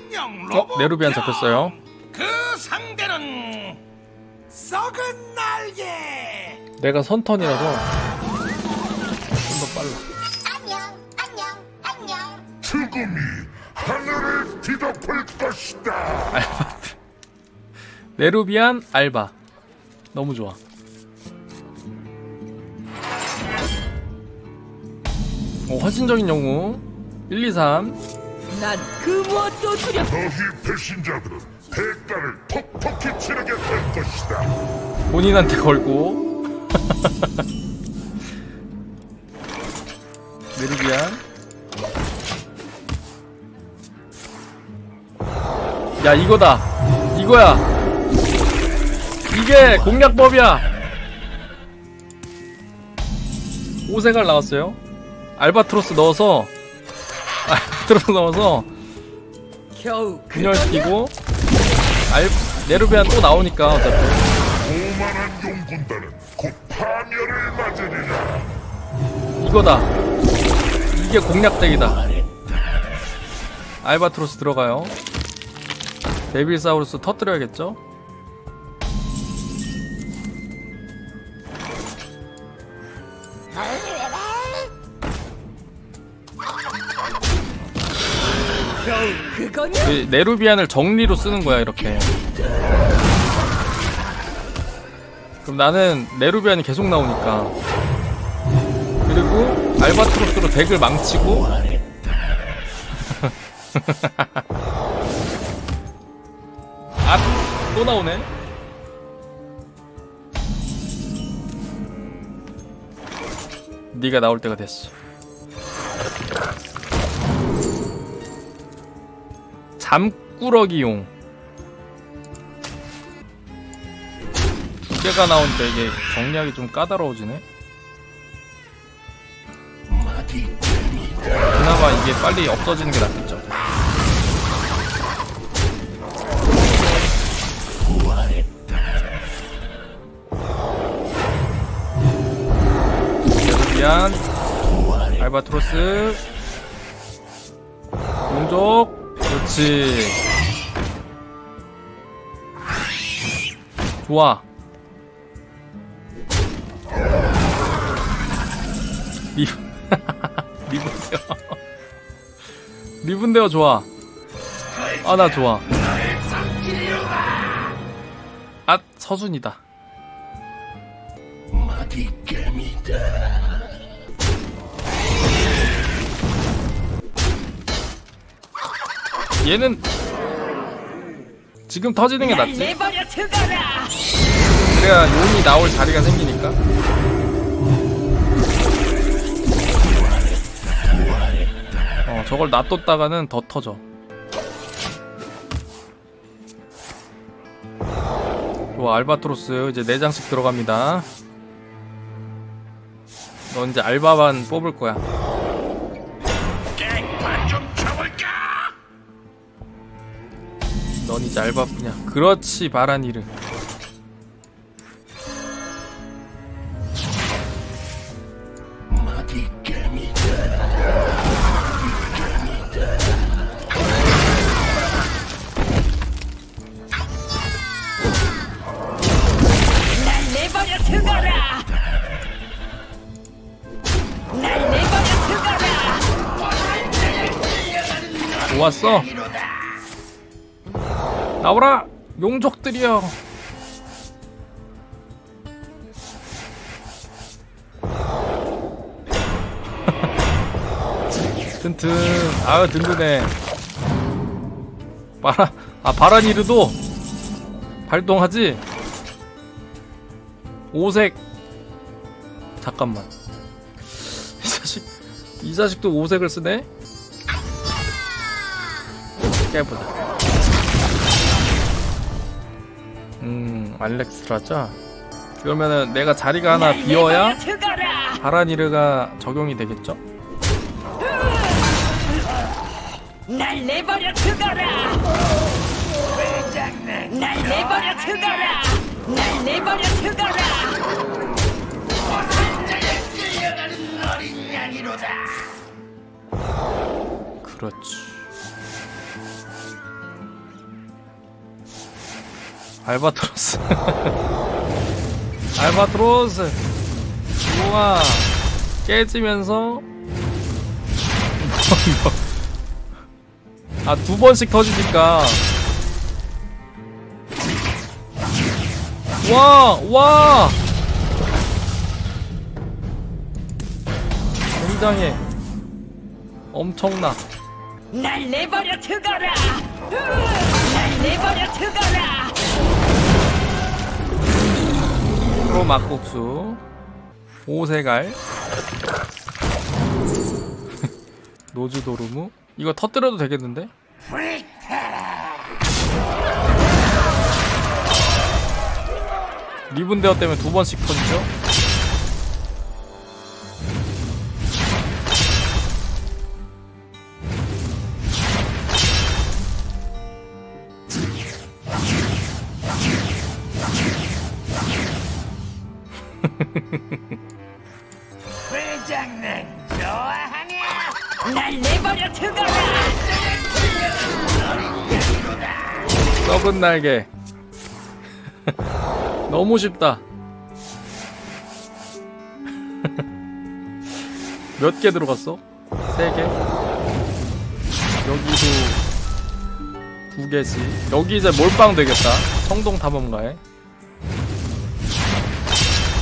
안녕 어? 네루비안 잡혔어요 그 상대는 썩은 날개. 내가 선턴이라서 좀 더 빨라 안녕, 안녕, 안녕. 죽음이 하늘을 뒤덮을 것이다. 네루비안 알바 너무 좋아 오 헌신적인 영웅 1, 2, 3 난 그 무엇도 두렵. 너희 배신자들은 대가를 톡톡히 치르게 될 것이다. 본인한테 걸고. 네루비안. 야 이거다. 이거야. 이게 공략법이야. 오색알 나왔어요? 알바트로스 넣어서 알바트로스 넣어서 겨우 그 분열시키고 알 네루비안 또 나오니까 어차피 오만한 용군단은 곧 파멸을 맞으리라. 이거다. 이게 공략덱이다. 알바트로스 들어가요. 데빌사우루스 터뜨려야겠죠? 네루비안을 정리로 쓰는 거야 이렇게. 그럼 나는 네루비안이 계속 나오니까. 그리고 알바트로스로 덱을 망치고. 아, 또 나오네. 네가 나올 때가 됐어. 잠꾸러기용. 두 개가 나오니까 이게 정리하기 좀 까다로워지네. 그나마 이게 빨리 없어지는 게 낫겠죠. 미안. 알바트로스. 용족 그렇지. 좋아. 리 리븐데어. 리븐데어 좋아. 아 나 좋아. 아 서준이다 얘는 지금 터지는 게 낫지. 그래야 용이 나올 자리가 생기니까. 어 저걸 놔뒀다가는 더 터져. 좋아 알바트로스 이제 4장씩 들어갑니다. 너 이제 알바만 뽑을 거야 넌 이제 알바뿐이야 그렇지 두거라. 좋았어 나오라! 용족들이여! 튼튼 아유 든든해. 바라 아 바라니르도 발동하지? 오색. 잠깐만. 이 자식 이 자식도 오색을 쓰네? 깨보자 알렉스라자 그러면은 내가 자리가 하나 날 비어야 두거라. 바라니르가 적용이 되겠죠? 날 내버려 두거라. 날 내버려 두거라. 날 내버려 두거라. 어린 양이로다. 그렇지 알바트로스 알바트로스 우와 깨지면서 아 두 번씩 터지니까 와 와! 굉장해 엄청나 날 내버려 두거라. 날 내버려 두거라. 프로 막국수 오세갈 노즈도르무 이거 터뜨려도 되겠는데? 리븐데어 때문에 두 번씩 터지죠? 회장님 좋아하냐? 날 내버려 두거라. 썩은 날개 너무 쉽다 몇 개 들어갔어? 세 개? 여기도 두 개씩 여기 이제 몰빵 되겠다 청동 탐험가에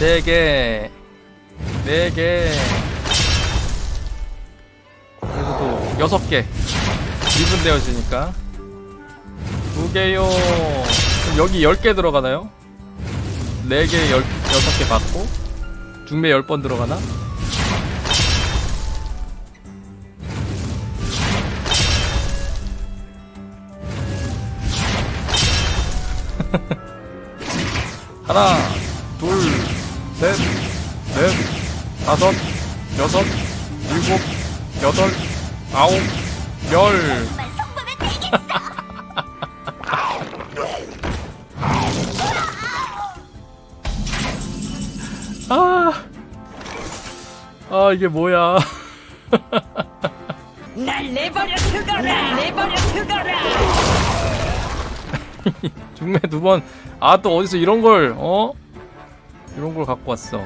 네 개, 네 개, 그래서 또 여섯 개 미분되어지니까 두 개요. 그럼 여기 열 개 들어가나요? 네 개, 열, 여섯 개 받고 중매 열 번 들어가나? 하나, 다섯, 여섯, 일곱, 여덟, 아홉, 열. 아, 아 이게 뭐야? 날 내버려 두거라. 날 내버려 두거라. 중매 두 번. 아 또 어디서 이런 걸 어? 이런 걸 갖고 왔어.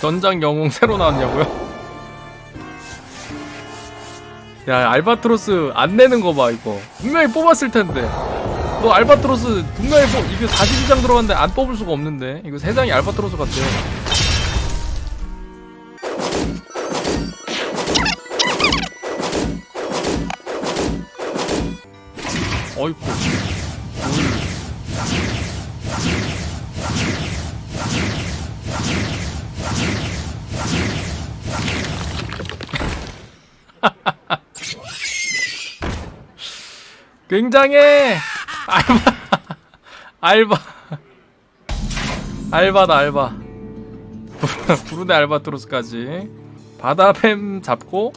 전장 영웅 새로 나왔냐고요? 야 알바트로스 안 내는 거 봐 이거. 분명히 뽑았을 텐데. 너 알바트로스 분명히 뽑 이거 42장 들어갔는데 안 뽑을 수가 없는데. 이거 세 장이 알바트로스 같아 어이쿠. 굉장해. 알바. 알바. 알바다 알바. 부르네 알바트로스까지. 바다뱀 잡고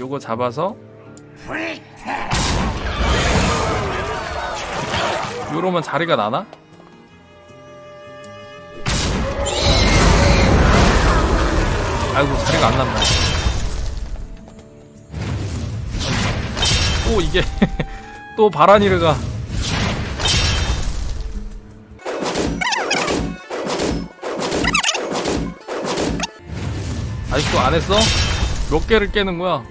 요거 잡아서 요러면 자리가 나나? 아이고 자리가 안 났네 또 이게 또 바라니르가 아직도 안 했어? 몇 개를 깨는 거야?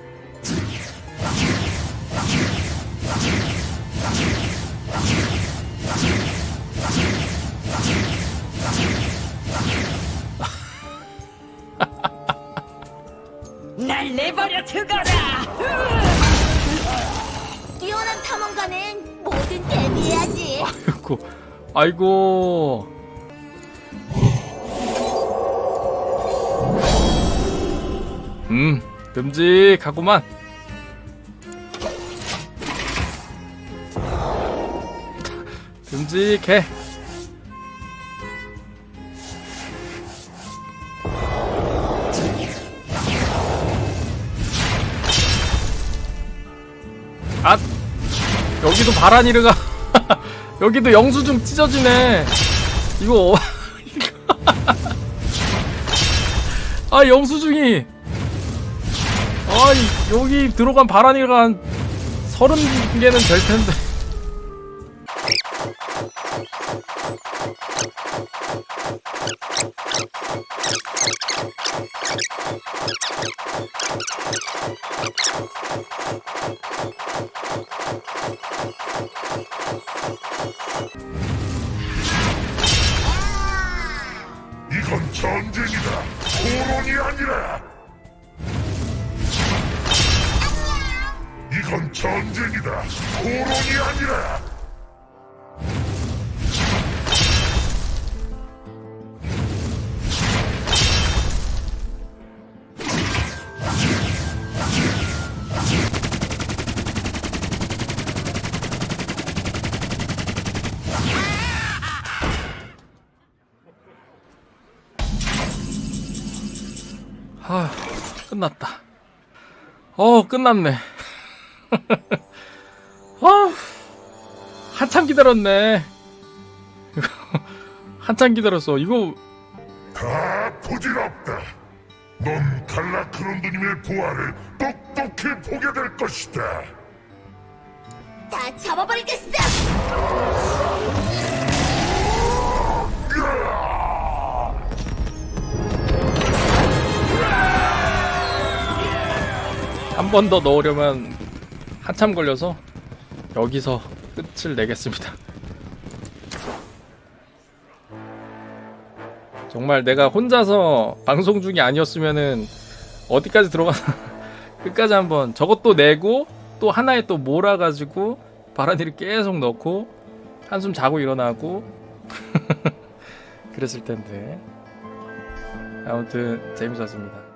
내버려 두거라. 뛰어난 탐험가는 뭐든 대비해야지. 아이고 아이고 음 듬직하구만 듬직해 앗. 여기도 바라니르가. 여기도 영수증 찢어지네. 이거 아 영수증이. 아이 여기 들어간 바라니르가 한 서른 개는 될 텐데 토론이 아니라. 이건 전쟁이다. 토론이 아니라. 아 끝났다 어 끝났네 아 한참 기다렸네 한참 기다렸어 이거 다 부질없다. 넌 갈라크론드님의 부활을 똑똑히 보게 될 것이다. 다 잡아버리겠어. 한 번 더 넣으려면 한참 걸려서 여기서 끝을 내겠습니다. 정말 내가 혼자서 방송 중이 아니었으면은 어디까지 들어가 끝까지 한번 저것도 내고 또 하나에 또 몰아가지고 바라니를 계속 넣고 한숨 자고 일어나고 그랬을 텐데 아무튼 재밌었습니다.